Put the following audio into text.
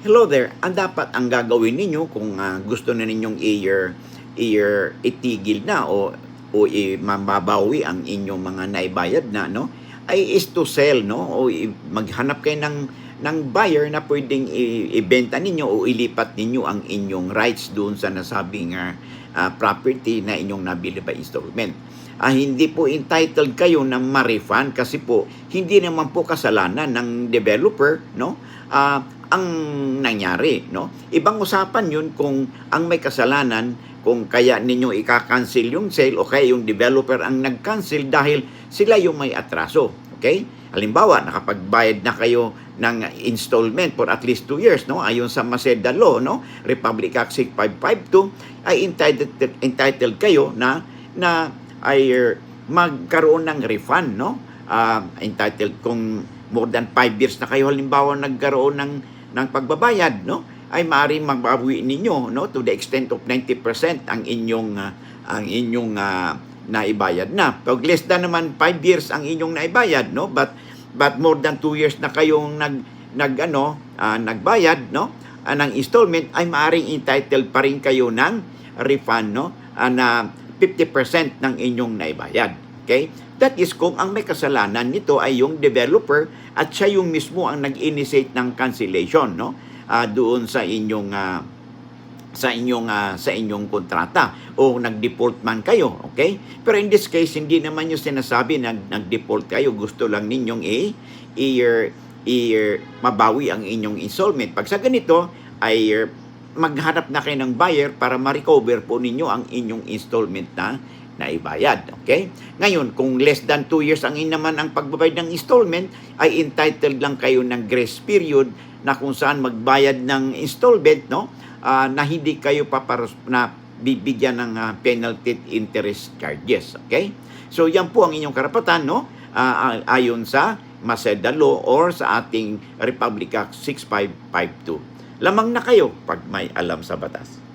Hello there. Ang dapat ang gagawin ninyo kung ah, gusto na ninyong i-year, i-year itigil na o o mababawi ang inyong mga naibayad na no ay is to sell no o maghanap kayo ng ng buyer na pwedeng ibenta ninyo o ilipat ninyo ang inyong rights doon sa nasabing ah, ah, property na inyong nabili by installment. Ah, hindi po entitled kayo na ma-refund kasi po hindi naman po kasalanan ng developer no ah, ang nangyari no? Ibang usapan yun kung ang may kasalanan kung kaya ninyo ika-cancel yung sale o kaya yung developer ang nag-cancel dahil sila yung may atraso okay? Halimbawa nakapagbayad na kayo ng installment for at least 2 years no? Ayon sa Maceda law no? Republic Act 6552 ay entitled entitled kayo na na ay er, magkaroon ng refund no? Ah, entitled kung more than 5 years na kayo halimbawa nagkaroon ng ng pagbabayad no? Ay maaari magbawi ninyo no? To the extent of 90% ang inyong ah, ang inyong ah, naibayad na. Pag less than naman 5 years ang inyong naibayad no? But but more than 2 years na kayong nag nag ano ah, nagbayad no? Ah, ng installment ay maaring entitled pa rin kayo ng refund no? Ah, na 50% ng inyong naibayad okay that is kung ang may kasalanan nito ay yung developer at siya yung mismo ang nag-initiate ng cancellation no Ah, doon sa inyong ah, sa inyong ah, sa inyong kontrata o nag-default man kayo, okay? Pero in this case hindi naman yung sinasabi na nag-default kayo, gusto lang ninyong i i, i mabawi ang inyong installment. Pag sa ganito ay er, maghanap na kayo ng buyer para ma-recover po ninyo ang inyong installment na na ibayad. Okay? Ngayon, kung less than 2 years ang in naman ang pagbabayad ng installment, ay entitled lang kayo ng grace period na kung saan magbayad ng installment, no? Ah, na hindi kayo paparos na bibigyan ng ah, penalty interest charges. Okay? So, yan po ang inyong karapatan, no? Ah, ayon sa Maceda Law or sa ating Republic Act 6552. Lamang na kayo pag may alam sa batas.